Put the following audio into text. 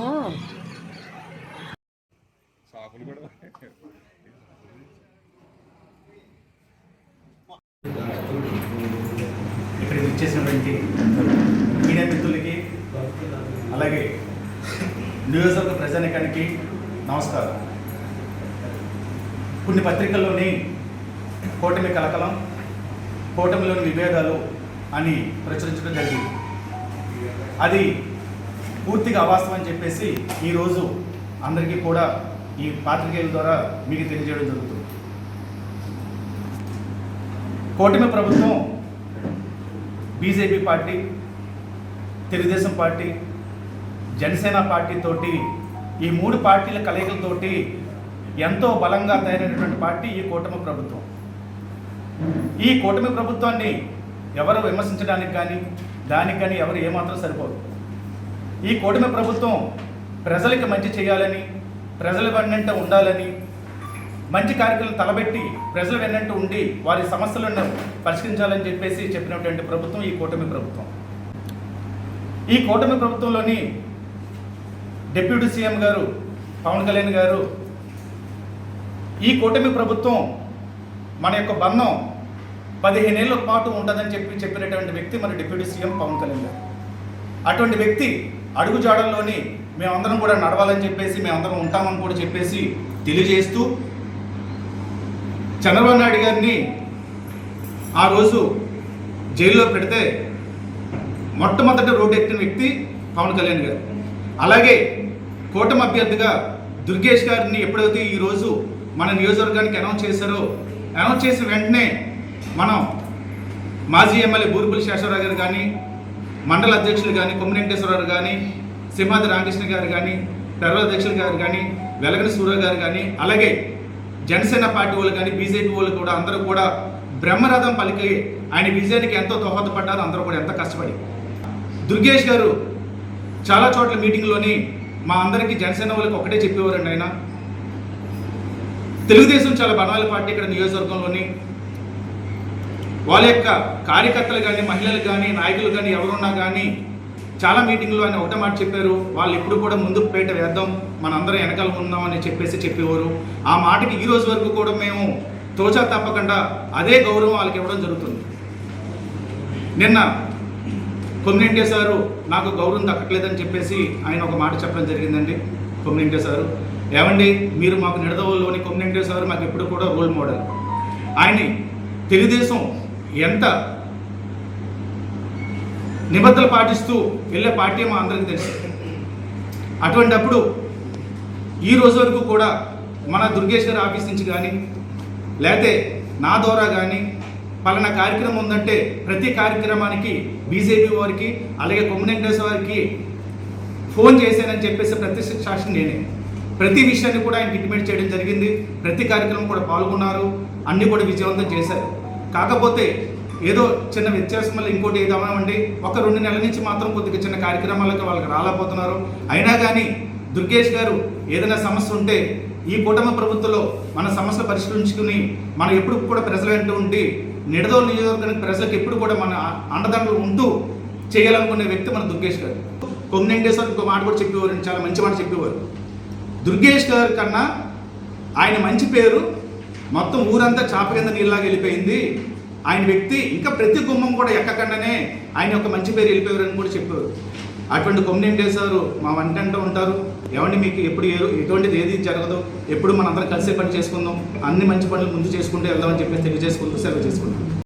ఏమో ఇక్కడికి వచ్చేసినటువంటి మీడియా మిత్రులకి అలాగే నియోజకవర్గ ప్రజానికానికి నమస్కారం. కొన్ని పత్రికల్లోని కూటమి కలకలం కూటమిలోని విభేదాలు అని ప్రచురించడం జరిగింది. అది పూర్తిగా అవాస్తవం అని చెప్పేసి ఈరోజు అందరికీ కూడా ఈ పాత్రికేయుల ద్వారా మీకు తెలియజేయడం జరుగుతుంది. కూటమి ప్రభుత్వం BJP party Telugu Desam party Janasena పార్టీతోటి ఈ మూడు పార్టీల కలయికలతోటి ఎంతో బలంగా తయారైనటువంటి పార్టీ ఈ కూటమి ప్రభుత్వం. ఈ కూటమి ప్రభుత్వాన్ని ఎవరు విమర్శించడానికి కానీ దానికి కానీ ఎవరు ఏమాత్రం సరిపోదు. ఈ కూటమి ప్రభుత్వం ప్రజలకి మంచి చేయాలని ప్రజల వెన్నంట ఉండాలని మంచి కార్యక్రమాలు తలబెట్టి ప్రజల వెన్నంట ఉండి వారి సమస్యలను పరిష్కరించాలని చెప్పేసి చెప్పినటువంటి ప్రభుత్వం ఈ కూటమి ప్రభుత్వం. ఈ కూటమి ప్రభుత్వంలోని డిప్యూటీ సీఎం గారు పవన్ కళ్యాణ్ గారు ఈ కూటమి ప్రభుత్వం మన యొక్క బంధం పదిహేనేళ్ళ పాటు ఉంటుందని చెప్పి చెప్పినటువంటి వ్యక్తి మన డిప్యూటీ సీఎం పవన్ కళ్యాణ్ గారు. అటువంటి వ్యక్తి అడుగుజాడల్లోని మేమందరం కూడా నడవాలని చెప్పేసి మేమందరం ఉంటామని కూడా చెప్పేసి తెలియజేస్తూ చంద్రబాబు నాయుడు గారిని ఆ రోజు జైల్లో పెడితే మొట్టమొదటి రోడ్డు ఎక్కిన వ్యక్తి పవన్ కళ్యాణ్ గారు. అలాగే కూటమి అభ్యర్థిగా దుర్గేష్ గారిని ఎప్పుడైతే ఈరోజు మన నియోజకవర్గానికి అనౌన్స్ చేశారో అనౌన్స్ చేసిన వెంటనే మనం మాజీ ఎమ్మెల్యే బూరుపులి శేషవరావు గారు కానీ మండల అధ్యక్షులు కానీ కొమ్మిన వెంకటేశ్వరరావు కానీ సింహాద్రి రామకృష్ణ గారు కానీ టెర్రల్ అధ్యక్షులు గారు కానీ వెలగని సూర్య గారు కానీ అలాగే జనసేన పార్టీ వాళ్ళు కానీ బీజేపీ వాళ్ళు కూడా అందరూ కూడా బ్రహ్మరథం పలికి ఆయన విజయానికి ఎంతో దోహదపడ్డారు. అందరూ కూడా ఎంత కష్టపడి. దుర్గేష్ గారు చాలా చోట్ల మీటింగ్లోని మా అందరికీ జనసేన వాళ్ళకి ఒకటే చెప్పేవారండి ఆయన. తెలుగుదేశం చాలా బలమైన పార్టీ ఇక్కడ నియోజకవర్గంలోని వాళ్ళ యొక్క కార్యకర్తలు కానీ మహిళలు కానీ నాయకులు కానీ ఎవరున్నా కానీ చాలా మీటింగ్లో ఆయన ఒకటే మాట చెప్పారు. వాళ్ళు ఎప్పుడు కూడా ముందుకు పేట వేద్దాం మనందరం వెనకాల ఉందాం అని చెప్పేసి చెప్పేవారు. ఆ మాటకి ఈ రోజు వరకు కూడా మేము తోచా తప్పకుండా అదే గౌరవం వాళ్ళకి ఇవ్వడం జరుగుతుంది. నిన్న కొమ్మినెంటే సారు నాకు గౌరవం దక్కట్లేదని చెప్పేసి ఆయన ఒక మాట చెప్పడం జరిగిందండి. కొమ్మినెంటే సారు ఏమండి మీరు మాకు నిడదవలోని కొమ్మినెంటే సారు మాకు ఎప్పుడు కూడా రోల్ మోడల్ ఆయన్ని తెలుగుదేశం ఎంత నిబద్ధలు పాటిస్తూ వెళ్ళే పార్టీ మా అందరికీ తెలుసు. అటువంటప్పుడు ఈ రోజు వరకు కూడా మన దుర్గేశ్వర్ ఆఫీస్ నుంచి కానీ లేకపోతే నా ద్వారా కానీ పలానా కార్యక్రమం ఉందంటే ప్రతి కార్యక్రమానికి బీజేపీ వారికి అలాగే కొమ్మినెంటేస్ వారికి ఫోన్ చేశానని చెప్పేసి ప్రతి సాక్షి నేనే. ప్రతి విషయాన్ని కూడా ఆయన ఇంటిమేట్ చేయడం జరిగింది. ప్రతి కార్యక్రమం కూడా పాల్గొన్నారు. అన్నీ కూడా విజయవంతం చేశారు. కాకపోతే ఏదో చిన్న వ్యత్యాసం వల్ల ఇంకోటి ఏదవ్వండి ఒక రెండు నెలల నుంచి మాత్రం కొద్దిగా చిన్న కార్యక్రమాలకు వాళ్ళకి రాలేకపోతున్నారు. అయినా కానీ దుర్గేష్ గారు ఏదైనా సమస్య ఉంటే ఈ కూటమి ప్రభుత్వంలో మన సమస్య పరిష్కరించుకుని మనం ఎప్పుడు కూడా ప్రజల వెంట ఉండి నిడదోలు నియోజకవర్గానికి ప్రజలకు ఎప్పుడు కూడా మన అండదండలు ఉంటూ చేయాలనుకునే వ్యక్తి మన దుర్గేష్ గారు. కొమ్మినెంటేశ్వర్ ఇంకో మాట కూడా చెప్పేవారు చాలా మంచి మాట చెప్పేవారు. దుర్గేష్ గారి కన్నా ఆయన మంచి పేరు మొత్తం ఊరంతా చాప కింద నీళ్ళలాగా వెళ్ళిపోయింది. ఆయన వ్యక్తి ఇంకా ప్రతి గుమ్మం కూడా ఎక్కకుండానే ఆయన యొక్క మంచి పేరు వెళ్ళిపోయారని కూడా చెప్పారు. అటువంటి కొమ్మినెంటేశారు మా వంటంటూ ఉంటారు. ఏమండి మీకు ఎప్పుడు ఎటువంటిది ఏది జరగదు? ఎప్పుడు మనందరం కలిసే పని చేసుకుందాం. అన్ని మంచి పనులు ముందు చేసుకుంటూ వెళ్దామని చెప్పేసి తెలియజేసుకుంటూ సెలవు చేసుకుంటాం.